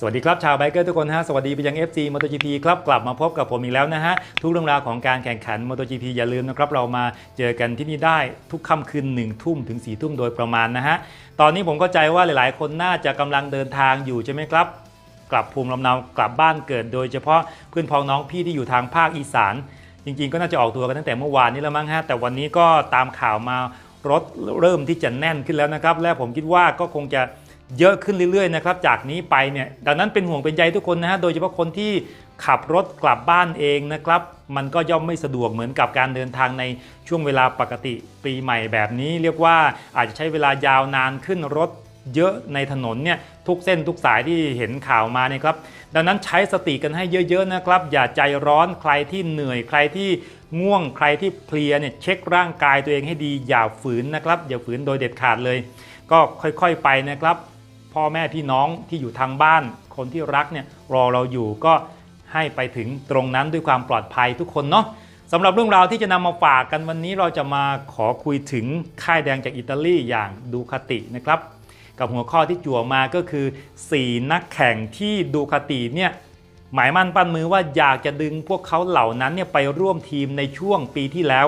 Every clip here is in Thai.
สวัสดีครับชาวไบเกอร์ทุกคนฮะสวัสดีไปยัง FC MotoGP ครับกลับมาพบกับผมอีกแล้วนะฮะ ทุกเรื่องราวของการแข่งขัน MotoGP อย่าลืมนะครับ เรามาเจอกันที่นี่ได้ทุกค่ำคืน1ทุ่มถึง4ทุ่มโดยประมาณนะฮะ ตอนนี้ผมเข้าใจว่าหลายๆ คนน่าจะกำลังเดินทางอยู่ใช่ไหมครับ กลับภูมิลำเนากลับบ้านเกิด โดยเฉพาะเพื่อนพ้องน้องพี่ที่อยู่ทางภาคอีสาน จริง ๆ ก็น่าจะออกตัวกันตั้งแต่เมื่อวานนี้แล้วมั้งฮะแต่วันนี้ก็ตามข่าวมารถเริ่มที่จะแน่นขึ้นแล้วนะครับและผมคิดว่าก็คงจะ เยอะขึ้นเรื่อยๆนะครับจากนี้ไปเนี่ยดังนั้นเป็นห่วงเป็นใยทุกคนนะฮะโดยเฉพาะคนที่ขับรถกลับบ้านเองนะครับมันก็ย่อมไม่สะดวกเหมือนกับการเดินทางในช่วงเวลาปกติปีใหม่แบบนี้ เรียกว่าอาจจะใช้เวลายาวนานขึ้นรถเยอะในถนนเนี่ยทุกเส้นทุกสายที่เห็นข่าวมาเนี่ยครับดังนั้นใช้สติกันให้เยอะๆนะครับ อย่าใจร้อนใครที่เหนื่อยใครที่ง่วงใครที่เพลียเนี่ยเช็คร่างกายตัวเองให้ดีอย่าฝืนนะครับอย่าฝืนโดยเด็ดขาดเลย ก็ค่อยๆไปนะครับ พ่อแม่พี่น้องที่อยู่ทางบ้าน คนที่รักเนี่ยรอเราอยู่ก็ให้ไปถึงตรงนั้นด้วยความปลอดภัยทุกคนเนาะสำหรับเรื่องราวที่จะนำมาฝากกันวันนี้เราจะมาขอคุยถึงค่ายแดงจากอิตาลีอย่างดูคาตินะครับ กับหัวข้อที่จั่วมาก็คือ 4 นักแข่งที่ดูคาติเนี่ยหมายมั่นปั้นมือว่าอยากจะดึงพวกเขาเหล่านั้นเนี่ยไปร่วมทีมในช่วงปีที่แล้ว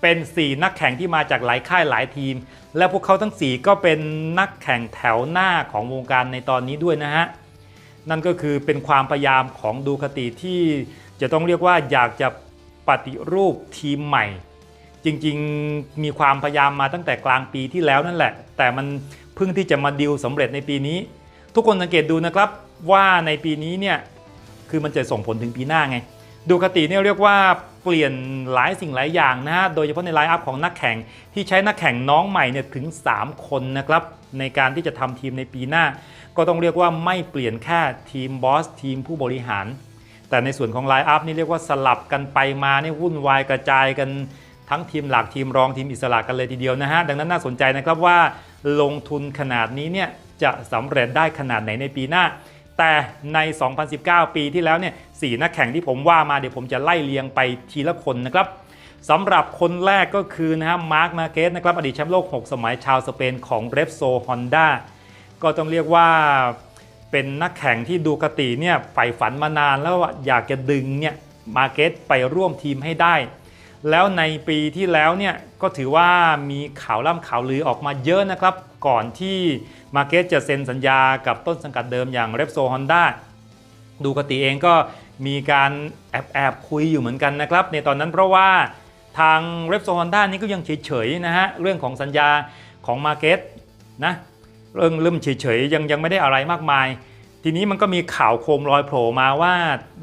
เป็น 4 นักแข่งที่มาจากหลายค่ายหลายทีม และพวกเขาทั้ง 4 ก็เป็นนักแข่งแถวหน้าของวงการในตอนนี้ด้วยนะฮะ นั่นก็คือเป็นความพยายามของดูคาติที่จะต้องเรียกว่าอยากจะปฏิรูปทีมใหม่ จริงๆมีความพยายามมาตั้งแต่กลางปีที่แล้วนั่นแหละ แต่มันเพิ่งที่จะมาดิวสำเร็จในปีนี้ ทุกคนสังเกตดูนะครับว่าในปีนี้เนี่ยคือมันจะส่งผลถึงปีหน้าไงดูคติเนี่ยเรียกว่า เปลี่ยนหลายสิ่งหลายอย่างนะฮะ โดยเฉพาะในไลน์อัพของนักแข่งที่ใช้นักแข่งน้องใหม่เนี่ยถึง 3 คนนะครับ ในการที่จะทำทีมในปีหน้า ก็ต้องเรียกว่าไม่เปลี่ยนแค่ทีมบอสทีมผู้บริหาร แต่ในส่วนของไลน์อัพนี่เรียกว่าสลับกันไปมาเนี่ยวุ่นวายกระจายกันทั้งทีมหลักทีมรองทีมอิสระกันเลยทีเดียวนะฮะ ดังนั้นน่าสนใจนะครับว่าลงทุนขนาดนี้เนี่ยจะสำเร็จได้ขนาดไหนในปีหน้า แต่ใน 2019 ปีที่แล้วเนี่ยสนักแข่งที่ผมว่ามาเดี๋ยวผมจะไล่เรียงไปทีละคนนะครับสำหรับคนแรกก็คือนะฮะมาร์คมาเกสนะครับอดีตแชมป์โลก 6 สมัยชาวสเปนของเรปโซฮอนด้าก็ต้องเรียกว่าเป็นนักแข่งที่ดูกติเนี่ยใฝ่ฝันมานานแล้วอยากจะดึงเนี่ยมาเกสไปร่วมทีมให้ได้ แล้วในปีที่แล้วเนี่ยก็ถือว่ามีข่าวล่ำข่าวลือออกมาเยอะนะครับ ก่อนที่มาเกสจะเซ็นสัญญากับต้นสังกัดเดิมอย่างเรปโซฮอนด้าดูกติเองก็มีการแอบแอบคุยอยู่เหมือนกันนะครับ ในตอนนั้นเพราะว่าทางเรปโซฮอนด้านี่ก็ยังเฉยๆนะฮะเรื่องของสัญญาของมาเกสนะเรื่องเริ่มเฉยๆยังยังไม่ได้อะไรมากมาย ทีนี้มันก็มีข่าวโคมลอยโผล่มาว่า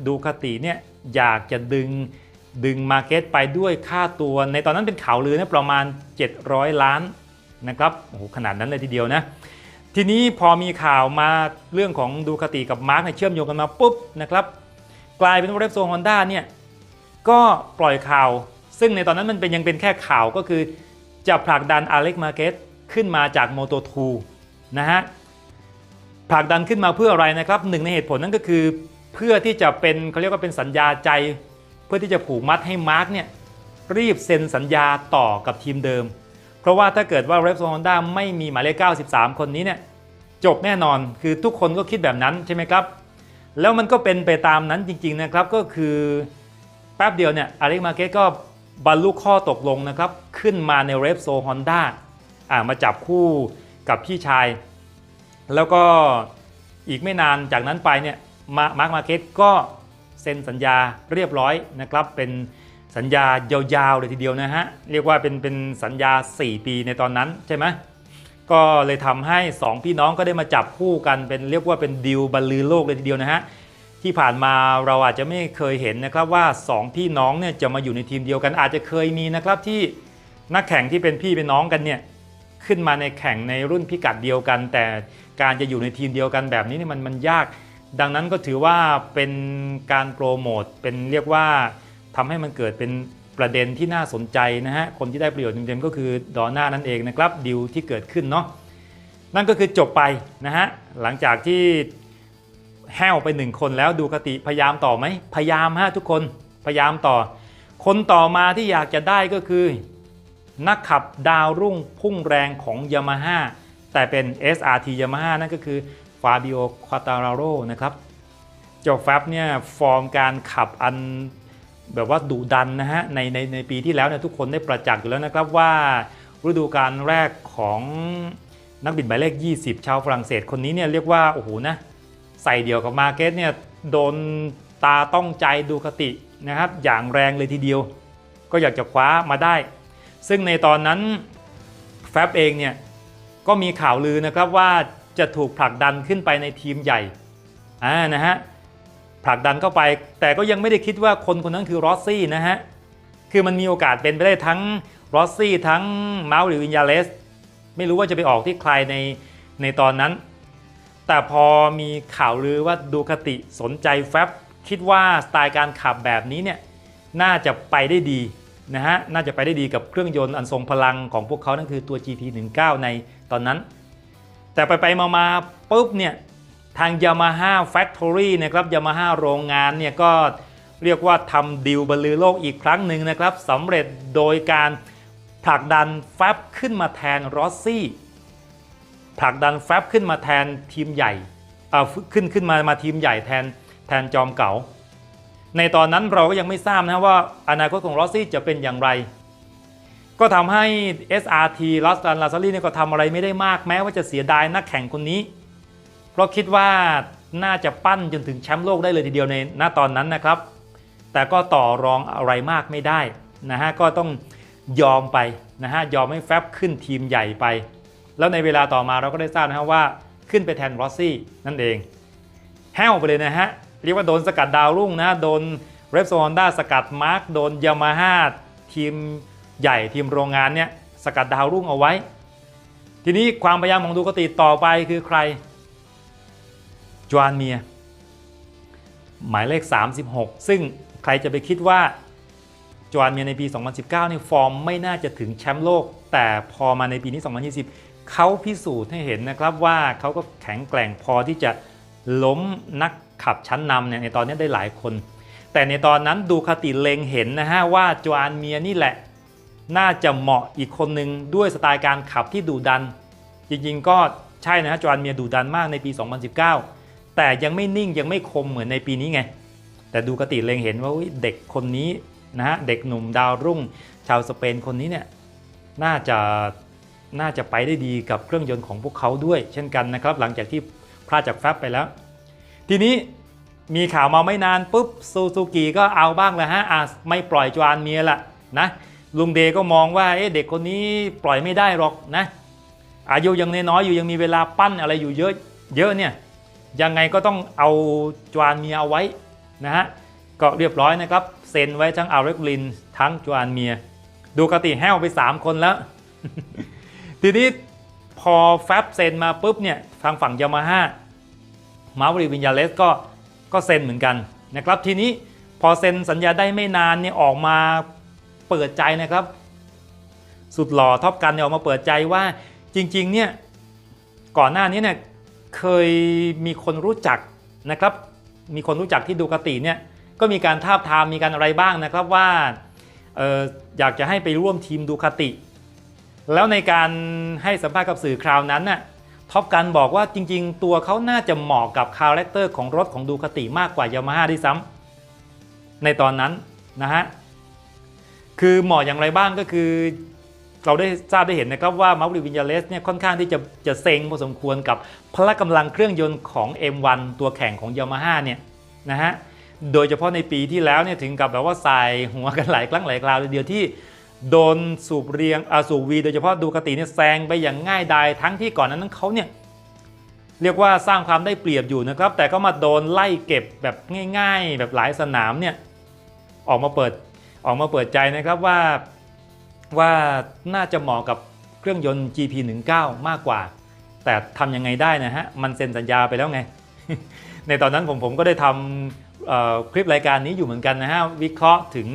ดูคติเนี่ยอยากจะดึงดึงมาเก็ตไปด้วยค่าตัวในตอนนั้นเป็นข่าวลือนะประมาณ 700 ล้าน นะครับโอ้โหขนาดนั้นเลยทีเดียวนะทีนี้พอมีข่าวมาเรื่องของดูคติกับมาร์กเชื่อมโยงกันมาปุ๊บนะครับกลายเป็นว่าเรฟโซฮอนด้าเนี่ยก็ปล่อยข่าว ซึ่งในตอนนั้นมันเป็นยังเป็นแค่ข่าวก็คือ จะผลักดันอเล็กมาเกตขึ้นมาจากโมโต2นะฮะผลักดันขึ้นมาเพื่ออะไรนะครับหนึ่งในเหตุผลนั่นก็คือเพื่อที่จะเป็นเขาเรียกว่าเป็นสัญญาใจ เพื่อที่จะผูกมัดให้มาร์กเนี่ยรีบเซ็นสัญญาต่อกับทีมเดิม เพราะว่าถ้าเกิดว่าเรปโซฮอนด้าไม่มีหมายเลข 93 คนนี้เนี่ยจบแน่นอนคือทุกคนก็คิดแบบนั้นใช่ไหมครับ แล้วมันก็เป็นไปตามนั้นจริงๆนะครับก็คือแป๊บเดียวเนี่ยอเล็กมาเกตก็บรรลุข้อตกลงนะครับ ขึ้นมาในเรปโซฮอนด้าอ่ามาจับคู่กับพี่ชาย แล้วก็อีกไม่นานจากนั้นไปเนี่ยมาร์คมาเก็ตก็เซ็นสัญญาเรียบร้อยนะครับเป็น สัญญายาวๆเลยทีเดียวนะฮะ เรียกว่าเป็นเป็นสัญญา 4 ปีในตอนนั้นใช่ไหมก็เลยทำให้ 2 พี่น้องก็ได้มาจับคู่กันเป็นเรียกว่าเป็นดิวบรรลือโลกเลยทีเดียวนะฮะที่ผ่านมาเราอาจจะไม่เคยเห็นนะครับว่า 2 พี่น้องเนี่ยจะมาอยู่ในทีมเดียวกัน อาจจะเคยมีนะครับที่นักแข่งที่เป็นพี่เป็นน้องกันเนี่ยขึ้นมาในแข่งในรุ่นพิกัดเดียวกัน แต่การจะอยู่ในทีมเดียวกันแบบนี้นี่มันมันยาก ดังนั้นก็ถือว่าเป็นการโปรโมทเป็นเรียกว่า ทำให้มันเกิดเป็นประเด็นที่น่าสนใจนะฮะ คนที่ได้ประโยชน์เต็มๆก็คือดอน่านั่นเองนะครับดิวที่เกิดขึ้นเนาะ นั่นก็คือจบไปนะฮะ หลังจากที่แห้วไปหนึ่งคนแล้วดูคติพยายามต่อไหม พยายามฮะทุกคน พยายามต่อ คนต่อมาที่อยากจะได้ก็คือ นักขับดาวรุ่งพุ่งแรงของ Yamaha แต่เป็น SRT Yamaha นั่นก็คือฟาบิโอควาตาราโรนะครับจ้าแฟบเนี่ยฟอร์มการขับอัน แบบว่าดุดันนะฮะในในในปีที่แล้วเนี่ยทุกคนได้ประจักษ์อยู่แล้วนะครับว่าฤดูกาลแรกของนักบินหมายเลข 20 ชาวฝรั่งเศสคนนี้เนี่ยเรียกว่าโอ้โหนะใส่เดี่ยวกับมาเกสเนี่ยโดนตาต้องใจดูคตินะครับอย่างแรงเลยทีเดียว ก็อยากจะคว้ามาได้ ซึ่งในตอนนั้นแฟบเองเนี่ยก็มีข่าวลือนะครับว่าจะถูกผลักดันขึ้นไปในทีมใหญ่อ่านะฮะ ผลักดันเข้าไป แต่ก็ยังไม่ได้คิดว่าคนคนนั้นคือรอสซี่นะฮะ คือมันมีโอกาสเป็นไปได้ทั้งรอสซี่ทั้งมาร์หรือวินยาเลส ไม่รู้ว่าจะไปออกที่ใครในในตอนนั้น แต่พอมีข่าวลือว่าดูคติสนใจแฟบคิดว่าสไตล์การขับแบบนี้เนี่ยน่าจะไปได้ดีนะฮะ น่าจะไปได้ดีกับเครื่องยนต์อันทรงพลังของพวกเขานั่นคือตัว GT19 ในตอนนั้น แต่ไปไปมามาปุ๊บเนี่ย ทาง Yamaha Factory นะครับ Yamaha โรงงานเนี่ยก็เรียกว่าทำดิวบรรลือโลกอีกครั้งหนึ่งนะครับสำเร็จโดยการผลักดันแฟบขึ้นมาแทนรอสซี่ผลักดันแฟบขึ้นมาแทนทีมใหญ่เอาขึ้นขึ้นมามาทีมใหญ่แทนแทนจอมเก่า ในตอนนั้นเราก็ยังไม่ทราบนะว่าอนาคตของรอสซี่จะเป็นอย่างไร ก็ทำให้ SRT ลอสตันลาซารีเนี่ยก็ทำอะไรไม่ได้มากแม้ว่าจะเสียดายนักแข่งคนนี้ เพราะคิดว่าน่าจะปั้นจนถึงแชมป์โลกได้เลยทีเดียวในณตอนนั้นนะครับ แต่ก็ต่อรองอะไรมากไม่ได้นะฮะก็ต้องยอมไปนะฮะยอมให้แฟบขึ้นทีมใหญ่ไป แล้วในเวลาต่อมาเราก็ได้ทราบนะฮะว่าขึ้นไปแทนรอสซี่นั่นเองแห้วไปเลยนะฮะเรียกว่าโดนสกัดดาวรุ่งนะโดนเรปโซอนด้าสกัดมาร์กโดนยามาฮ่าทีมใหญ่ทีมโรงงานเนี่ยสกัดดาวรุ่งเอาไว้ ทีนี้ความพยายามของดูกติต่อไปคือใคร จวานเมีย หมายเลข 36 ซึ่งใครจะไปคิดว่าจวานเมียในปี 2019นี่ฟอร์มไม่น่าจะถึงแชมป์โลก แต่พอมาในปีนี้ 2020 เขาพิสูจน์ให้เห็นนะครับว่าเขาก็แข็งแกร่งพอที่จะล้มนักขับชั้นนำเนี่ยในตอนนี้ได้หลายคน แต่ในตอนนั้นดูคติเลงเห็นนะฮะว่าจวานเมียนี่แหละ น่าจะเหมาะอีกคนหนึ่งด้วยสไตล์การขับที่ดุดัน จริงๆก็ใช่นะฮะจวานเมียดุดันมากในปี 2019 แต่ยังไม่นิ่งยังไม่คมเหมือนในปีนี้ไง แต่ดูกติเลงเห็นว่าเด็กคนนี้นะฮะเด็กหนุ่มดาวรุ่ง ชาวสเปนคนนี้เนี่ยน่าจะน่าจะไปได้ดีกับเครื่องยนต์ของพวกเขาด้วย เช่นกันนะครับ หลังจากที่พลาดจากแฟบไปแล้ว ทีนี้มีข่าวมาไม่นานปุ๊บซูซูกิก็เอาบ้างแล้วฮะอะไม่ปล่อยจวานเมียละนะลุงเดก็มองว่าเอ๊ะเด็กคนนี้ปล่อยไม่ได้หรอกนะอายุยังน้อยอยู่ยังมีเวลาปั้นอะไรอยู่เยอะเยอะเนี่ย ยังไงก็ต้องเอาจวานเมียเอาไว้นะฮะก็เรียบร้อยนะครับ เซ็นไว้ทั้งอาร์เรกลินทั้งจวานเมีย ดูกติแห้วไป 3 คนแล้ว ทีนี้พอแฟบเซ็นมาปุ๊บเนี่ยทางฝั่งยามาฮ่ามาร์วรีวินยาเลสก็ก็เซ็นเหมือนกันนะครับ ทีนี้พอเซ็นสัญญาได้ไม่นานเนี่ยออกมาเปิดใจนะครับ สุดหล่อท็อปกันเนี่ยออกมาเปิดใจว่าจริงๆเนี่ยก่อนหน้านี้เนี่ย เคยมีคนรู้จักนะครับ มีคนรู้จักที่ดูกติเนี่ยก็มีการทาบทามมีการอะไรบ้างนะครับว่าอออยากจะให้ไปร่วมทีมดูคติ แล้วในการให้สัมภาษณ์กับสื่อคราวนั้นน่ะท็อปกันบอกว่าจริง ๆ ตัวเขาน่าจะเหมาะกับคาแรคเตอร์ของรถของดูคติมากกว่ายามาฮ่าด้วยซ้ำในตอนนั้นนะฮะคือเหมาะอย่างไรบ้างก็คือ เราได้ทราบได้เห็นนะครับว่ามาร์วิวินยาเลสเนี่ยค่อนข้างที่จะจะเซ็งพอสมควรกับพละกำลังเครื่องยนต์ของ M1 ตัวแข่งของยามาฮ่าเนี่ยนะฮะโดยเฉพาะในปีที่แล้วเนี่ยถึงกับแบบว่าใส่หัวกันหลายครั้งหลายคราวเลยเดียวที่โดนสูบเรียงอาสูบวีโดยเฉพาะดูกติเนี่ยแซงไปอย่างง่ายดายทั้งที่ก่อนนั้นเขาเนี่ยเรียกว่าสร้างความได้เปรียบอยู่นะครับ แต่ก็มาโดนไล่เก็บแบบง่าย ๆ แบบหลายสนามเนี่ยออกมาเปิดออกมาเปิดใจนะครับว่า ว่าน่าจะเหมาะกับเครื่องยนต์ GP19 มากกว่า แต่ทำยังไงได้นะฮะ มันเซ็นสัญญาไปแล้วไง ในตอนนั้นผมผมก็ได้ทำคลิปรายการนี้อยู่เหมือนกันนะฮะ วิเคราะห์ถึง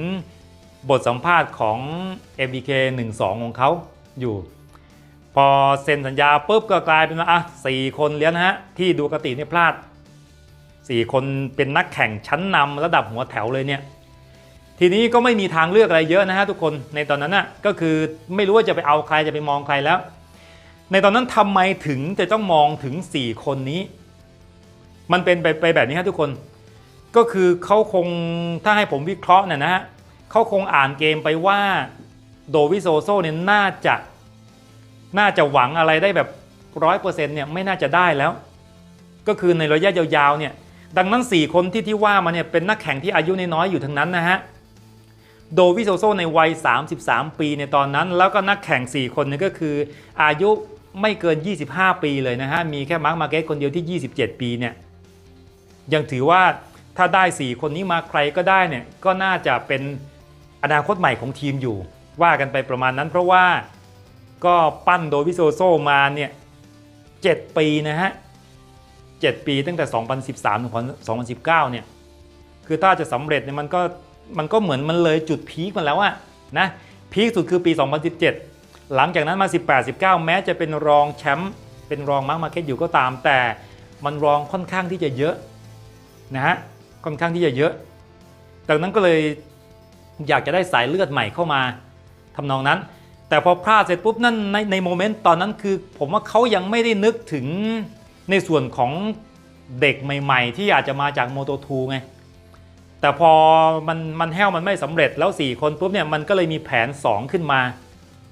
บทสัมภาษณ์ของ MBK 12 ของเขาอยู่ พอเซ็นสัญญาปุ๊บก็กลายเป็นว่าอะสี่คนเลี้ยนะฮะ ที่ดูกติเนี่ยพลาด 4 คนเป็นนักแข่งชั้นนำระดับหัวแถวเลยเนี่ย ทีนี้ก็ไม่มีทางเลือกอะไรเยอะนะฮะทุกคนในตอนนั้นน่ะก็คือไม่รู้ว่าจะไปเอาใครจะไปมองใครแล้ว ในตอนนั้นทำไมถึงจะต้องมองถึง 4 คนนี้ มันเป็นไปไปแบบนี้ฮะทุกคน ก็คือเขาคงถ้าให้ผมวิเคราะห์น่ยนะฮะเขาคงอ่านเกมไปว่าโดวิโซโซเนี่ยน่าจะน่าจะหวังอะไรได้แบบร้อยเปอร์เซ็นต์เนี่ยไม่น่าจะได้แล้ว ก็คือในระยะยาวๆเนี่ยดังนั้น 4 คนที่ที่ว่ามาเนี่ยเป็นนักแข่งที่อายุน้อยๆอยู่ทั้งนั้นนะฮะ โดวิโซโซในวัย 33 ปีในตอนนั้น แล้วก็นักแข่ง 4 คนเนี่ยก็คือ อายุไม่เกิน 25 ปีเลยนะฮะ มีแค่มาร์คมาเก็ตคนเดียวที่ 27 ปีเนี่ย ยังถือว่าถ้าได้ 4 คนนี้มาใครก็ได้เนี่ย ก็น่าจะเป็นอนาคตใหม่ของทีมอยู่ ว่ากันไปประมาณนั้น เพราะว่าก็ปั้นโดวิโซโซมาเนี่ย7ปีนะฮะ 7 ปีตั้งแต่ 2013 ถึง 2019 เนี่ย คือถ้าจะสำเร็จเนี่ยมันก็ มันก็เหมือนมันเลยจุดพีคมันแล้วอะนะพีคสุดคือปี 2017 หลังจากนั้นมา 18 19 แม้จะเป็นรองแชมป์เป็นรองมาร์กมาร์เก็ตอยู่ก็ตาม แต่มันรองค่อนข้างที่จะเยอะนะฮะค่อนข้างที่จะเยอะดังนั้นก็เลยอยากจะได้สายเลือดใหม่เข้ามาทำนองนั้น แต่พอพลาดเสร็จปุ๊บนั่นในในโมเมนต์ตอนนั้นคือ ผมว่าเขายังไม่ได้นึกถึงในส่วนของเด็กใหม่ ๆ ที่อาจจะมาจากโมโตทูไง แต่พอมันมันแห้วมันไม่สำเร็จแล้ว 4 คนปุ๊บเนี่ยมันก็เลยมีแผน 2 ขึ้นมา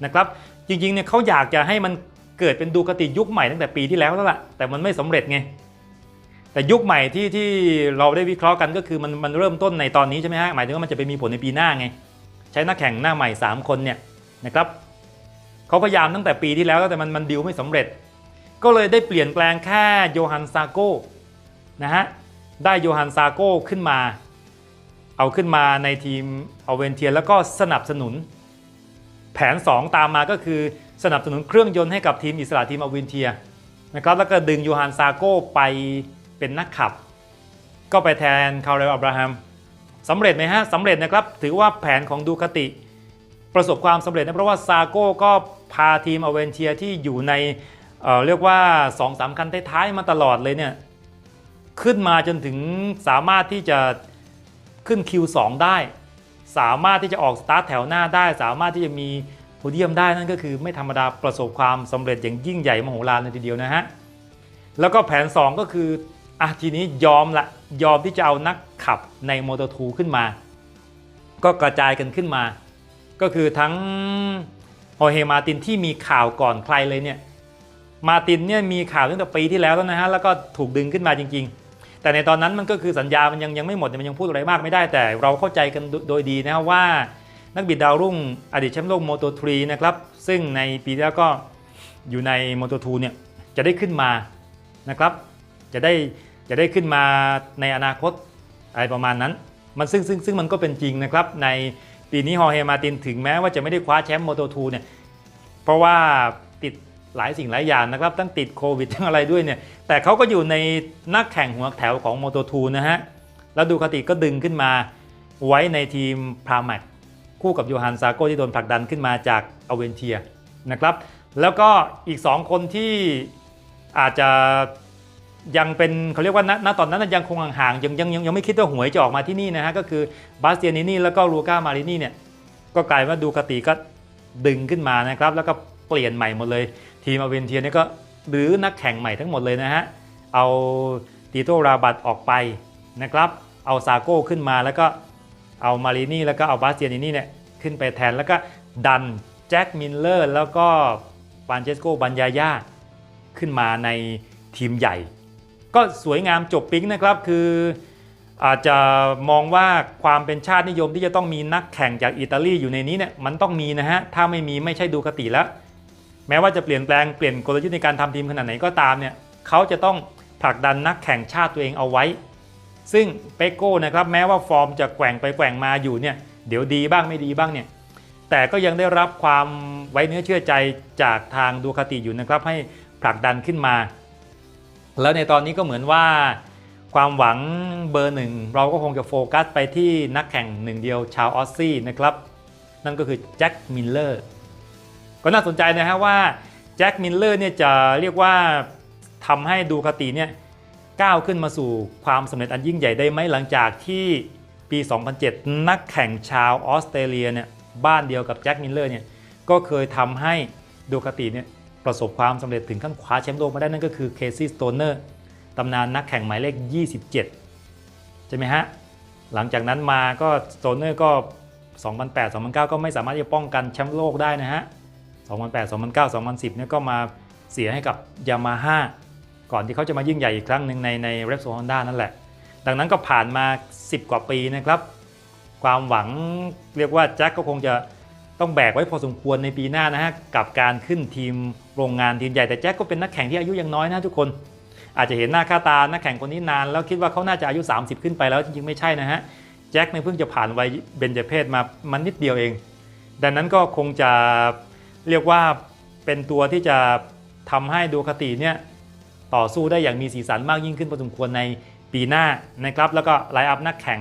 นะครับจริงๆเนี่ยเขาอยากจะให้มันเกิดเป็นดูกติยุคใหม่ตั้งแต่ปีที่แล้วแล้วล่ะแต่มันไม่สำเร็จไงแต่ยุคใหม่ที่ที่เราได้วิเคราะห์กันก็คือมันมันเริ่มต้นในตอนนี้ใช่ไหมฮะหมายถึงว่ามันจะไปมีผลในปีหน้าไงใช้นักแข่งหน้าใหม่ 3 คนเนี่ยนะครับเขาพยายามตั้งแต่ปีที่แล้วแต่มันมันดิวไม่สำเร็จ ก็เลยได้เปลี่ยนแปลงแค่โยฮันซาโก้นะฮะได้โยฮันซาโก้ขึ้นมา เอาขึ้นมาในทีมเอาเวนเทียแล้วก็สนับสนุน แผน 2 ตามมาก็คือสนับสนุนเครื่องยนต์ให้กับทีมอิสระทีมเอาเวนเทียนะครับแล้วก็ดึงโยฮันซาโก้ไปเป็นนักขับ ก็ไปแทนคาร์เรลอับราฮัมสำเร็จไหมฮะสำเร็จนะครับถือว่าแผนของดูคาติ ประสบความสำเร็จนะเพราะว่าซาโก้ก็พาทีมอเวนเทียที่อยู่ในเเรียกว่า2อสามคันท้ายๆมาตลอดเลยเนี่ยขึ้นมาจนถึงสามารถที่จะ ขึ้น Q2 ได้ สามารถที่จะออกสตาร์ทแถวหน้าได้ สามารถที่จะมีโพเดียมได้นั่นก็คือไม่ธรรมดาประสบความสำเร็จอย่างยิ่งใหญ่มโหฬารเลยทีเดียวนะฮะแล้วก็แผน 2 ก็คืออะทีนี้ยอมละยอมที่จะเอานักขับในโมโตอร์ทูขึ้นมา ก็กระจายกันขึ้นมา ก็คือทั้งฮอเฮมาตินที่มีข่าวก่อนใครเลยเนี่ยมาตินเนี่ยมีข่าวตั้งแต่ปีที่แล้วแล้วนะฮะแล้วก็ถูกดึงขึ้นมาจริงๆ แต่ในตอนนั้นมันก็คือสัญญามันยังยังไม่หมดมันยังพูดอะไรมากไม่ได้แต่เราเข้าใจกันโดยดีนะว่านักบิดดาวรุ่งอดีตแชมป์โลกโมโตทรีนะครับซึ่งในปีที่แล้วก็อยู่ในโมโตทูเนี่ยจะได้ขึ้นมานะครับจะได้จะได้ขึ้นมาในอนาคตอะไรประมาณนั้น มันซึ่งซึ่งซึ่งมันก็เป็นจริงนะครับในปีนี้ฮอเฮมาตินถึงแม้ว่าจะไม่ได้คว้าแชมป์โมโตทูเนี่ยเพราะว่า หลายสิ่งหลายอย่างนะครับตั้งติดโควิดทั้งอะไรด้วยเนี่ยแต่เขาก็อยู่ในนักแข่งหัวแถวของโมโตทูนะฮะแล้วดูคาติก็ดึงขึ้นมาไว้ในทีมพราแมกคู่กับโยฮันซาโกที่โดนผลักดันขึ้นมาจากอเวนเทียนะครับแล้วก็อีก 2 คนที่อาจจะยังเป็นเขาเรียกว่าณณตอนนั้นยังคงห่างๆยังยังยังยังไม่คิดว่าหวยจะออกมาที่นี่นะฮะก็คือบาสเตียนินี่แล้วก็ลูก้ามารินี่เนี่ยก็กลายว่าดูคาติก็ดึงขึ้นมานะครับแล้วก็เปลี่ยนใหม่หมดเลย ทีมอเวนเทียนี่ก็หรือนักแข่งใหม่ทั้งหมดเลยนะฮะ เอาติโตราบัตออกไปนะครับ เอาซาโก้ขึ้นมาแล้วก็เอามารินี่แล้วก็เอาบาสเตียนินี่เนี่ยขึ้นไปแทนแล้วก็ดันแจ็คมิลเลอร์แล้วก็ฟานเชสโกบันยาย่าขึ้นมาในทีมใหญ่ ก็สวยงามจบปิ๊งนะครับคืออาจจะมองว่าความเป็นชาตินิยมที่จะต้องมีนักแข่งจากอิตาลีอยู่ในนี้เนี่ยมันต้องมีนะฮะ ถ้าไม่มีไม่ใช่ดูคติแล้ว แม้ว่าจะเปลี่ยนแปลงเปลี่ยนกลยุทธ์ในการทำทีมขนาดไหนก็ตามเนี่ยเขาจะต้องผลักดันนักแข่งชาติตัวเองเอาไว้ ซึ่งเปโก้นะครับแม้ว่าฟอร์มจะแกว่งไปแกว่งมาอยู่เนี่ยเดี๋ยวดีบ้างไม่ดีบ้างเนี่ยแต่ก็ยังได้รับความไว้เนื้อเชื่อใจจากทางดูคาติอยู่นะครับให้ผลักดันขึ้นมา แล้วในตอนนี้ก็เหมือนว่า ความหวังเบอร์หนึ่งเราก็คงจะโฟกัสไปที่นักแข่งหนึ่งเดียวชาวออสซี่นะครับ นั่นก็คือแจ็คมิลเลอร์ ก็น่าสนใจนะฮะว่าแจ็คมิลเลอร์เนี่ยจะเรียกว่าทำให้ดูคาติเนี่ยก้าวขึ้นมาสู่ความสำเร็จอันยิ่งใหญ่ได้ไหมหลังจากที่ปี 2007 นักแข่งชาวออสเตรเลียเนี่ยบ้านเดียวกับแจ็คมิลเลอร์เนี่ยก็เคยทำให้ดูคาติเนี่ยประสบความสำเร็จถึงขั้นคว้าแชมป์โลกมาได้นั่นก็คือเคซี่สโตเนอร์ตำนานนักแข่งหมายเลข 27 ใช่ไหมฮะ หลังจากนั้นมาก็สโซเนอร์ก็ 2008 2009 ก็ไม่สามารถจะป้องกันแชมป์โลกได้นะฮะ 2008 2009 2010เนี่ยก็มาเสียให้กับยามาฮ่าก่อนที่เขาจะมายิ่งใหญ่อีกครั้งหนึ่งในในเร p โซฮอนด้านั่นแหละ ดังนั้นก็ผ่านมา 10 กว่าปีนะครับ ความหวังเรียกว่าแจ็คก็คงจะต้องแบกไว้พอสมควรในปีหน้านะฮะกับการขึ้นทีมโรงงานทีมใหญ่แต่แจ็คก็เป็นนักแข่งที่อายุยังน้อยนะทุกคน อาจจะเห็นหน้าค่าตานักแข่งคนนี้นาน แล้วคิดว่าเขาน่าจะอายุ 30 ขึ้นไปแล้วจริงๆไม่ใช่นะฮะแจ็คนี่เพิ่งจะผ่านวัยเบญจเพศมามันนิดเดียวเอง ดังนั้นก็คงจะ เรียกว่าเป็นตัวที่จะทำให้ดูคติเนี่ยต่อสู้ได้อย่างมีสีสันมากยิ่งขึ้นพอสมควรในปีหน้านะครับ แล้วก็ไลน์อัพนักแข่ง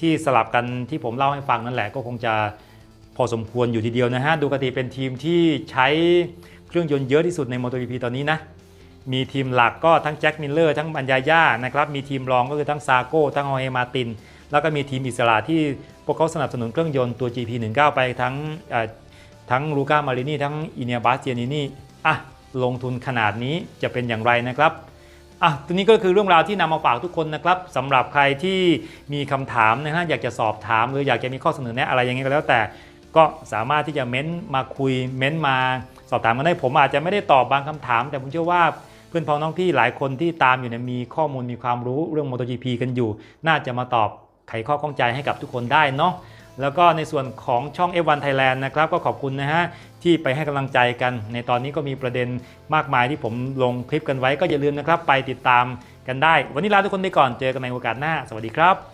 ที่สลับกันที่ผมเล่าให้ฟังนั่นแหละก็คงจะพอสมควรอยู่ทีเดียวนะฮะดูคติเป็นทีมที่ใช้เครื่องยนต์เยอะที่สุดใน MotoGP ตอนนี้นะ มีทีมหลักก็ทั้งแจ็คมิลเลอร์ทั้งบัญญาย่านะครับ มีทีมรองก็คือทั้งซาโก้ทั้งฮอเฮมาติน แล้วก็มีทีมอิสระที่พวกเขาสนับสนุนเครื่องยนต์ตัว GP19 ไปทั้ง ทั้งลูก้ามารินีทั้งอิเนียบาสเจียนินี่อะลงทุนขนาดนี้จะเป็นอย่างไรนะครับอะตัวนี้ก็คือเรื่องราวที่นำมาฝากทุกคนนะครับสำหรับใครที่มีคำถามนะฮะอยากจะสอบถาม หรืออยากจะมีข้อเสนอแนะอะไรย่างนี้ก็แล้วแต่ ก็สามารถที่จะเม้นมาคุยเม้นมาสอบถามกันได้ผมอาจจะไม่ได้ตอบบางคำถาม แต่ผมเชื่อว่าเพื่อนพ้องน้องพี่หลายคนที่ตามอยู่เนี่ยมีข้อมูลมีความรู้เรื่อง MotoGP กันอยู่ น่าจะมาตอบไขข้อข้องใจให้กับทุกคนได้เนาะ แล้วก็ในส่วนของช่อง F1 Thailand นะครับก็ขอบคุณนะฮะที่ไปให้กำลังใจกัน ในตอนนี้ก็มีประเด็นมากมายที่ผมลงคลิปกันไว้ก็อย่าลืมนะครับ ไปติดตามกันได้ วันนี้ลาทุกคนไปก่อนเจอกันในโอกาสหน้า สวัสดีครับ